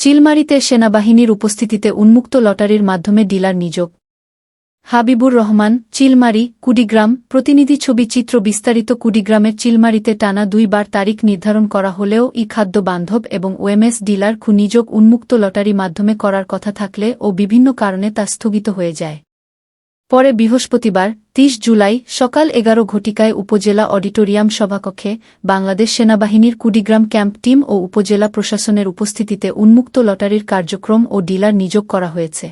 চিলমারিতে সেনাবাহিনীর উপস্থিতিতে উন্মুক্ত লটারির মাধ্যমে ডিলার নিযোগ। হাবিবুর রহমান, চিলমারি, কুডিগ্রাম, প্রতিনিধি ছবি চিত্র বিস্তারিত কুডিগ্রামের চিলমারিতে টানা দুইবার তারিখ নির্ধারণ করা হলেও ই খাদ্য বান্ধব এবং ওএমএস ডিলার খু নিযোগ উন্মুক্ত লটারি মাধ্যমে করার কথা থাকলে ও বিভিন্ন কারণে তা স্থগিত হয়ে যায়। পরে বৃহস্পতিবার ৩০ জুলাই, সকাল এগারো ঘটিকায় উপজেলা অডিটোরিয়াম সভাকক্ষে বাংলাদেশ সেনাবাহিনীর কুডিগ্রাম ক্যাম্প টিম ও উপজেলা প্রশাসনের উপস্থিতিতে উন্মুক্ত লটারির কার্যক্রম ও ডিলার নিযোগ করা হয়েছে।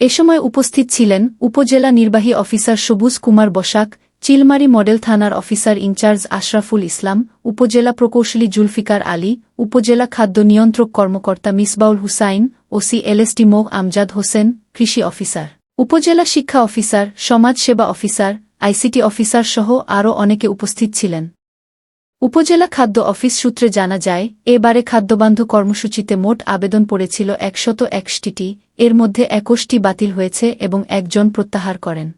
এ সময় উপস্থিত ছিলেন উপজেলা নির্বাহী অফিসার সবুজ কুমার বসাক, চিলমারি মডেল থানার অফিসার ইনচার্জ আশরাফুল ইসলাম, উপজেলা প্রকৌশলী জুলফিকার আলী, উপজেলা খাদ্য নিয়ন্ত্রক কর্মকর্তা মিসবাউল হুসাইন, ওসি এলএসটি মোহ আমজাদ হোসেন, কৃষি অফিসার। উপজেলা শিক্ষা অফিসার, সমাজ সেবা অফিসার, আইসিটি অফিসার সহ আরও অনেকে উপস্থিত ছিলেন। উপজেলা খাদ্য অফিস সূত্রে জানা যায়, এবারে খাদ্যবান্ধ কর্মসূচিতে মোট আবেদন পড়েছিল একশত একষট্টি এর মধ্যে একুশটি বাতিল হয়েছে এবং একজন প্রত্যাহার করেন।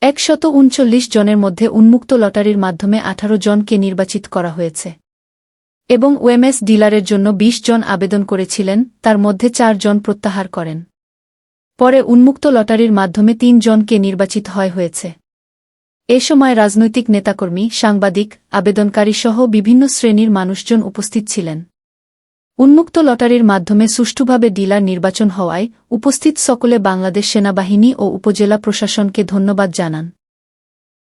একশত উনচল্লিশ জনের মধ্যে উন্মুক্ত লটারির মাধ্যমে আঠারো জনকে নির্বাচিত করা হয়েছে। এবং ওএমএস ডিলারের জন্য ২০ জন আবেদন করেছিলেন, তার মধ্যে চার জন প্রত্যাহার করেন। পরে উন্মুক্ত লটারির মাধ্যমে তিন জনকে নির্বাচিত হয় হয়েছে। এ সময় রাজনৈতিক নেতাকর্মী, সাংবাদিক, আবেদনকারীসহ বিভিন্ন শ্রেণির মানুষজন উপস্থিত ছিলেন। উন্মুক্ত লটারির মাধ্যমে সুষ্ঠুভাবে ডিলার নির্বাচন হওয়ায় উপস্থিত সকলে বাংলাদেশ সেনাবাহিনী ও উপজেলা প্রশাসনকে ধন্যবাদ জানান।